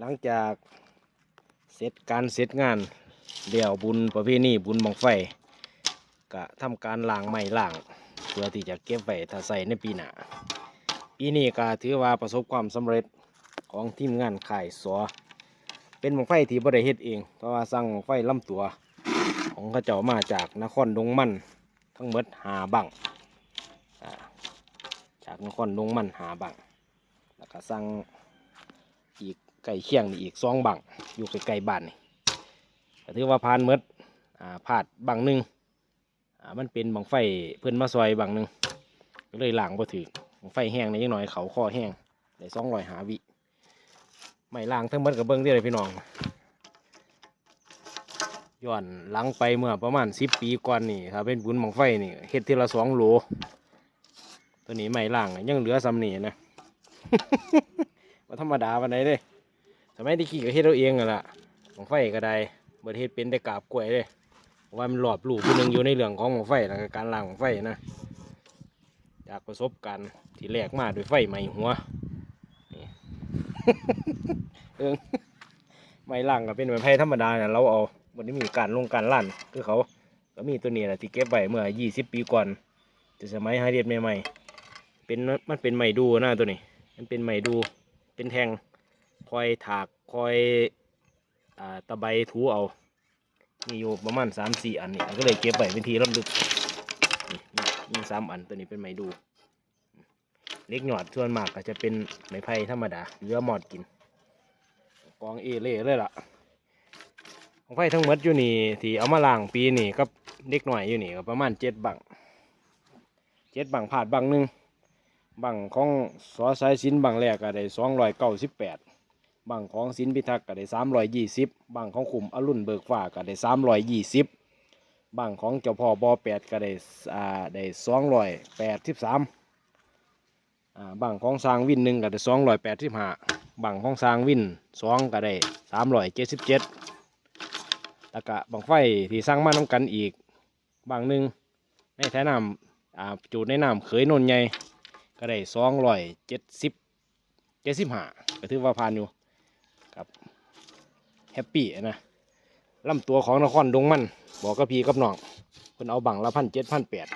หลังจากเสร็จการเสร็จงานเดี่ยวบุญประเพณีบุญบังไฟก็ทำการล้างไม้ล้าง เพื่อที่จะเก็บไว้ถ้าใส่ในปีหน้าปีนี้ก็ถือว่าประสบความสำเร็จของทีมงานขายสอเป็นบังไฟที่บ่ได้เฮ็ดเอง เพราะว่าสั่งบังไฟลำตัว ของเขาเจ้ามาจากนครดงมันทั้งหมดหาบังจากนครดงมันหาบังแล้วก็สั่ง ไก่เคียงนี่อีกสองบังอยู่ใกล้ๆบ้านนี่ก็ถือว่าผ่านหมดอ่าพลาดบังหนึ่งอ่ามันเป็นบังไฟเพื่อนมาซอยบังหนึ่งก็เลยล่างบ่ถือบังไฟแห้งในยังหน่อยเขาข้อแห้งได้สองรอยหาวิไม่ล่างทั้งหมดกับเบิ้งที่เลยพี่น้องย้อนหลังไปเมื่อประมาณสิบปีก่อนนี่ถ้าเป็นบุญบังไฟนี่เฮ็ดทีละสองโหลตัวนี้ไม่ล่างยังเหลือซ้ำนี่นะว่าธรรมดาวันไหนเด้ สมัยที่ขี่ก็เฮ็ดเอาเองอะล่ะบังไฟก็ได้เบิดเฮ็ดเป็นแต่กาบกล้วยเด้เพราะว่ามันหลอบลูกผู้หนึงอยู่ในเรื่องของบังไฟแล้วก็การล่างบังไฟนะจากประสบการณ์ที่แรกมาด้วยไฟไหม้หัวเอิงไม่ล่างก็เป็นไม้ไผ่ธรรมดาเนี่ยเราเอาวันนี้มีการลงการลั่นคือเขาก็มีตัวนี้แหละที่เก็บไว้เมื่อ 20 ปีก่อนแต่สมัยหาเรียนใหม่ๆเป็นมันเป็นไม้ดูนะตัวนี้ มันเป็นไม้ดูเป็นแทง อยถากคอยอ่าตะไบถูเอา มีอยู่ประมาณ3-4อันนี่ก็เลยเก็บไว้เป็นทีลำลึกนี่มีสามอันตัวนี้เป็นไม้ดูเล็กหยอดส่วนมากก็จะเป็นไม้ไผ่ธรรมดาเหลือหมอดกิน กองเอเล่เลยล่ะของไฟทั้งหมดอยู่นี่ที่เอามาล้างปีนี่กับเด็กหน่อยอยู่นี่ก็ประมาณเจ็ดบังเจ็ดบังผาดบังหนึ่งบังของสอสายสินบังแรกก็ได้สองร้อยเก้าสิบแปด บังของสินพิทักษ์ก็ได้สามร้อยยี่สิบบังของขุมอรุณเบิกฟ้าก็ได้สามร้อยยี่สิบบังของเจ้าพ่อบอแปดก็ได้อ่าได้สองร้อยแปดสิบสามอ่าบังของสร้างวินหนึ่งก็ได้สองร้อยแปดสิบห้าบังของสร้างวินสองก็ได้สามร้อยเจ็ดสิบเจ็ดแล้วก็บังไฟที่สร้างมาน้ำกันอีกบางหนึ่งในแท้น้ำอ่าจูดในน้ำเขยนนใหญ่ก็ได้สองร้อยเจ็ดสิบเจ็ดสิบห้าก็ถือว่าผ่านอยู่ แฮปปี้นะลำตัวของนครดงมัน บอกกับพี่กับน้องเพิ่นเอาบังละพันเจ็ดพันแปด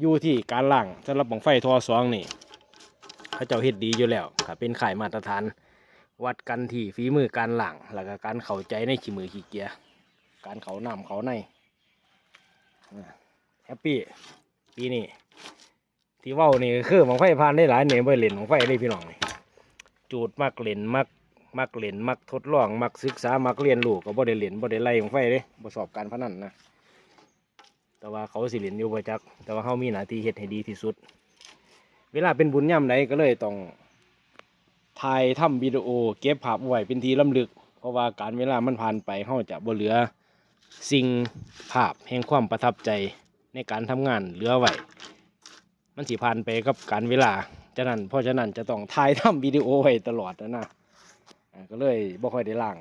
อยู่ที่การล่างสำหรับบังไฟทอสองนี่เขาเจ้าเฮ็ดดีอยู่แล้วค่ะเป็นข่ายมาตรฐาน วัดกันที่ฝีมือการล่างแล้วก็การเข้าใจในขี้มือขี้เกียจการเขานำเขาในแฮปปี้ปีนี้ที่ว้านี่คือบังไฟพานได้หลายเนี่ยไปเล่นบังไฟได้พี่น้องจูดมักเล่นมัก มักเล่นมักทดลองมักศึกษามักเรียนรู้ก็บ่ได้เล่นบ่ได้ไล่บังไฟเด้บ่สอบการพนันนะแต่ว่าเขาสิเล่นอยู่ประจัก แต่ว่าเขามีหน้าที่เฮ็ดให้ดีที่สุด เวลาเป็นบุญย่ำใดก็เลยต้องถ่ายทำวิดีโอ เก็บภาพไว้เป็นทีลำลึก เพราะว่าการเวลามันผ่านไปเขาจะบ่เหลือ สิ่งภาพแห่งความประทับใจในการทำงานเหลือไว้มันสิผ่านไปกับการเวลาฉะนั้นเพราะฉะนั้นจะต้องถ่ายทำวิดีโอไว้ตลอดนะนะอ่า ก็เลยบ่ค่อยได้ล่าง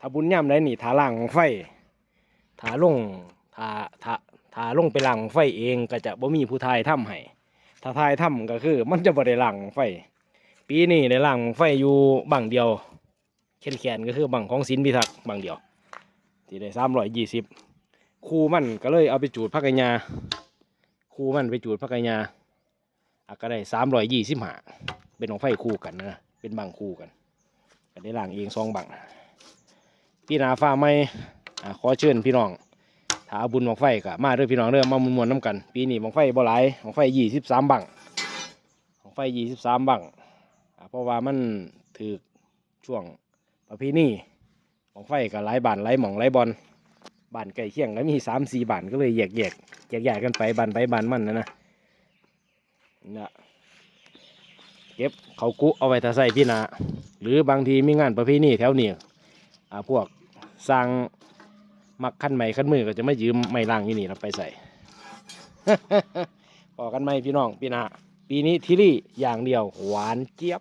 ถ้าบุญย่ำได้นี่ถาล่างของไฟถาลงถาถาถาลงไปล่างของไฟเองก็จะบ่มีผู้ทายทำให้ถ้าทายทำก็คือ มันจะบ่ได้ล่างของไฟ ปีนี้ได้ล่างของไฟอยู่บังเดียวแขนแขนๆก็คือบังของสินพิทักษ์บังเดียว ที่ได้สามร้อยยี่สิบครูมันก็เลยเอาไปจูดพักกญาครูมันไปจูดพักกญาอะก็ได้สามร้อยยี่สิบห้าเป็นของไฟคู่กันนะเป็นบังคู่กัน ก็ได้ล่างเองสองบังพี่นาฟ้าไม่ขอเชิญพี่น้องถาบุญบังไฟก็มาเด้อพี่น้องเด้อมามวนๆน้ำกัน ปีนี้บังไฟบ่หลายบังไฟยี่สิบสามบังบังไฟยี่สิบสามบังเพราะว่ามันถือช่วงประเพณีบังไฟก็หลายบานหลายหม่องหลายบอลบานใกล้เคียงก็มีสามสี่บานก็เลยแยกแยกแยกแยกกันไปบานไปบานมันนะนะนะ เก็บเขากุเอาไว้ถ้าใส่พี่นาหรือบางทีมีงานประเพณีแถวนี้อ่าพวกสร้างมักขั้นใหม่ขั้นมือก็จะไม่ยืมไม่ล่างอยู่นี่เราไปใส่ พอกันไหมพี่น้องพี่นาปีนี้ทิลี่อย่างเดียวหวานเจี๊ยบ